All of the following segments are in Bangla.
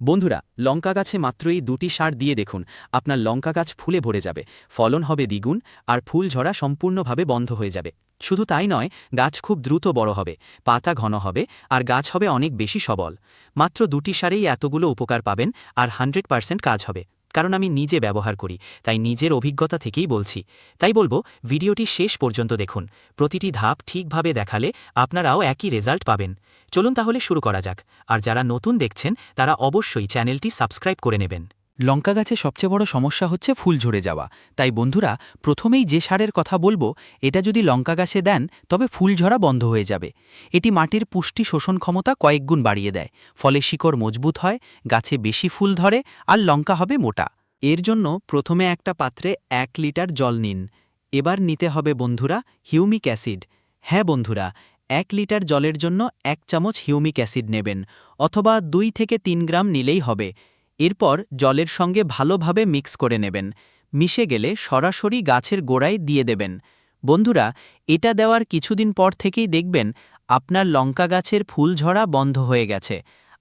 বন্ধুরা লঙ্কা গাছে মাত্রই দুটি সার দিয়ে দেখুন। আপনার লঙ্কা গাছ ফুলে ভরে যাবে। ফলন হবে দ্বিগুণ, আর ফুল ঝরা সম্পূর্ণভাবে বন্ধ হয়ে যাবে। শুধু তাই নয়, গাছ খুব দ্রুত বড় হবে, পাতা ঘন হবে, আর গাছ হবে অনেক বেশি সবল। মাত্র দুটি সারেই এতগুলো উপকার পাবেন, আর হান্ড্রেড পার্সেন্ট কাজ হবে। কারণ আমি নিজে ব্যবহার করি, তাই নিজের অভিজ্ঞতা থেকেই বলছি। তাই বলব, ভিডিওটি শেষ পর্যন্ত দেখুন। প্রতিটি ধাপ ঠিকভাবে দেখালে আপনারাও একই রেজাল্ট পাবেন। চলুন তাহলে শুরু করা যাক, আর যারা নতুন দেখছেন, তারা অবশ্যই চ্যানেলটি সাবস্ক্রাইব করে নেবেন। লঙ্কা গাছে সবচেয়ে বড় সমস্যা হচ্ছে ফুল ঝরে যাওয়া। তাই বন্ধুরা, প্রথমেই যে সারের কথা বলব, এটা যদি লঙ্কা গাছে দেন, তবে ফুল ঝরা বন্ধ হয়ে যাবে। এটি মাটির পুষ্টি শোষণ ক্ষমতা কয়েকগুণ বাড়িয়ে দেয়। ফলে শিকড় মজবুত হয়, গাছে বেশি ফুল ধরে, আর লঙ্কা হবে মোটা। এর জন্য প্রথমে একটা পাত্রে এক লিটার জল নিন। এবার নিতে হবে বন্ধুরা হিউমিক অ্যাসিড। হ্যাঁ বন্ধুরা এক লিটার জলের জন্য এক চামচ হিউমিক অ্যাসিড নেবেন, অথবা দুই থেকে তিন গ্রাম নিলেই হবে। এরপর জলের সঙ্গে ভালোভাবে মিক্স করে নেবেন। মিশে গেলে সরাসরি গাছের গোড়ায় দিয়ে দেবেন। বন্ধুরা, এটা দেওয়ার কিছুদিন পর থেকেই দেখবেন আপনার লঙ্কা গাছের ফুল ঝরা বন্ধ হয়ে গেছে,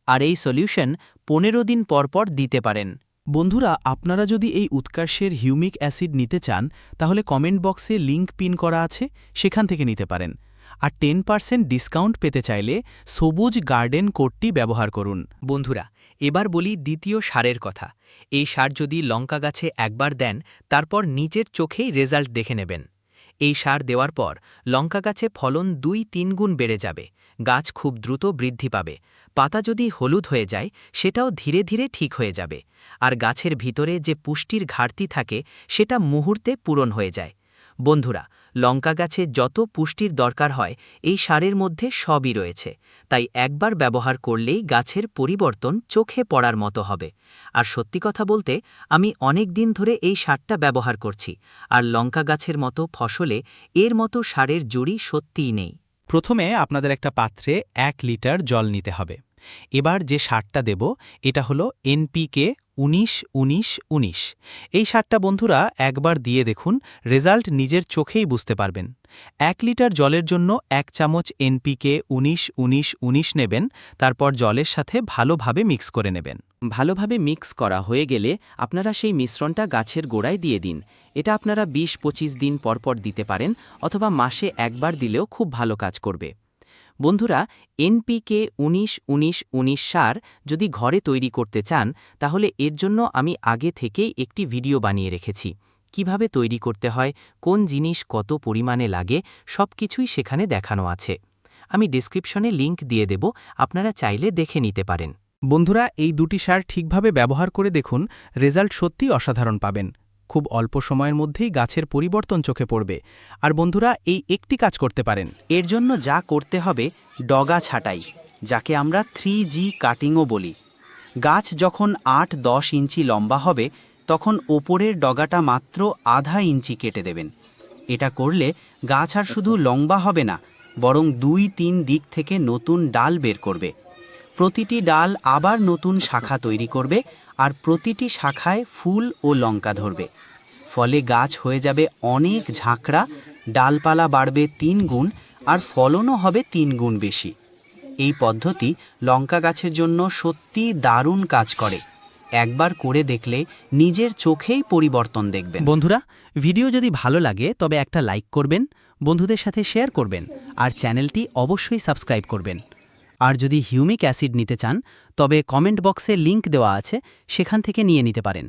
আর এই সলিউশন পনেরো দিন পর পর দিতে পারেন। বন্ধুরা, আপনারা যদি এই উৎকর্ষের হিউমিক অ্যাসিড নিতে চান, তাহলে কমেন্ট বক্সে লিংক পিন করা আছে, সেখান থেকে নিতে পারেন। আর টেন পার্সেন্ট ডিসকাউন্ট পেতে চাইলে সবুজ গার্ডেন কোডটি ব্যবহার করুন। বন্ধুরা, এবার বলি দ্বিতীয় সারের কথা। এই সার যদি লঙ্কা গাছে একবার দেন, তারপর নিজের চোখেই রেজাল্ট দেখে নেবেন। এই সার দেওয়ার পর লঙ্কা গাছে ফলন দুই তিন গুণ বেড়ে যাবে, গাছ খুব দ্রুত বৃদ্ধি পাবে। পাতা যদি হলুদ হয়ে যায়, সেটাও ধীরে ধীরে ঠিক হয়ে যাবে। আর গাছের ভিতরে যে পুষ্টির ঘাটতি থাকে, সেটা মুহূর্তে পূরণ হয়ে যায়। বন্ধুরা লঙ্কা গাছে যত পুষ্টির দরকার হয়, এই সারের মধ্যে সবই রয়েছে। তাই একবার ব্যবহার করলেই গাছের পরিবর্তন চোখে পড়ার মতো হবে। আর সত্যি কথা বলতে, আমি অনেক দিন ধরে এই সারটা ব্যবহার করছি, আর লঙ্কা গাছের মতো ফসলে এর মতো সারের জুড়ি সত্যিই নেই। প্রথমে আপনাদের একটা পাত্রে এক লিটার জল নিতে হবে। এবার যে সারটা দেব, এটা হলো এনপিকে উনিশ উনিশ উনিশ। এই সারটা বন্ধুরা একবার দিয়ে দেখুন, রেজাল্ট নিজের চোখেই বুঝতে পারবেন। এক লিটার জলের জন্য এক চামচ এনপিকে উনিশ উনিশ উনিশ নেবেন, তারপর জলের সাথে ভালোভাবে মিক্স করে নেবেন। ভালোভাবে মিক্স করা হয়ে গেলে আপনারা সেই মিশ্রণটা গাছের গোড়ায় দিয়ে দিন। এটা আপনারা ২০ পঁচিশ দিন পরপর দিতে পারেন, অথবা মাসে একবার দিলেও খুব ভালো কাজ করবে। বন্ধুরা, এনপিকে উনিশ উনিশ উনিশ সার যদি ঘরে তৈরি করতে চান, তাহলে এর জন্য আমি আগে থেকেই একটি ভিডিও বানিয়ে রেখেছি। কীভাবে তৈরি করতে হয়, কোন জিনিস কত পরিমাণে লাগে সব কিছুই সেখানে দেখানো আছে। আমি ডিসক্রিপশনে লিংক দিয়ে দেব, আপনারা চাইলে দেখে নিতে পারেন। বন্ধুরা, এই দুটি সার ঠিকভাবে ব্যবহার করে দেখুন রেজাল্ট সত্যি অসাধারণ পাবেন। খুব অল্প সময়ের মধ্যেই গাছের পরিবর্তন চোখে পড়বে। আর বন্ধুরা, এই একটি কাজ করতে পারেন। এর জন্য যা করতে হবে, ডগা ছাটাই, যাকে আমরা থ্রি জি কাটিংও বলি। গাছ যখন আট, দশ ইঞ্চি লম্বা হবে, তখন ওপরের ডগাটা মাত্র আধা ইঞ্চি কেটে দেবেন। এটা করলে গাছ আর শুধু লম্বা হবে না, বরং দুই, তিন দিক থেকে নতুন ডাল বের করবে। প্রতিটি ডাল আবার নতুন শাখা তৈরি করবে আর প্রতিটি শাখায় ফুল ও লঙ্কা ধরবে। ফলে গাছ হয়ে যাবে অনেক ঝাঁকড়া, ডালপালা বাড়বে তিন গুণ আর ফলনও হবে তিন গুণ বেশি। এই পদ্ধতি লঙ্কা গাছের জন্য সত্যি দারুণ কাজ করে। একবার করে দেখলে নিজের চোখেই পরিবর্তন দেখবেন। বন্ধুরা, ভিডিও যদি ভালো লাগে, তবে একটা লাইক করবেন, বন্ধুদের সাথে শেয়ার করবেন, আর চ্যানেলটি অবশ্যই সাবস্ক্রাইব করবেন। আর যদি হিউমিক অ্যাসিড নিতে চান, তবে কমেন্ট বক্সে লিংক দেওয়া আছে, সেখান থেকে নিয়ে নিতে পারেন।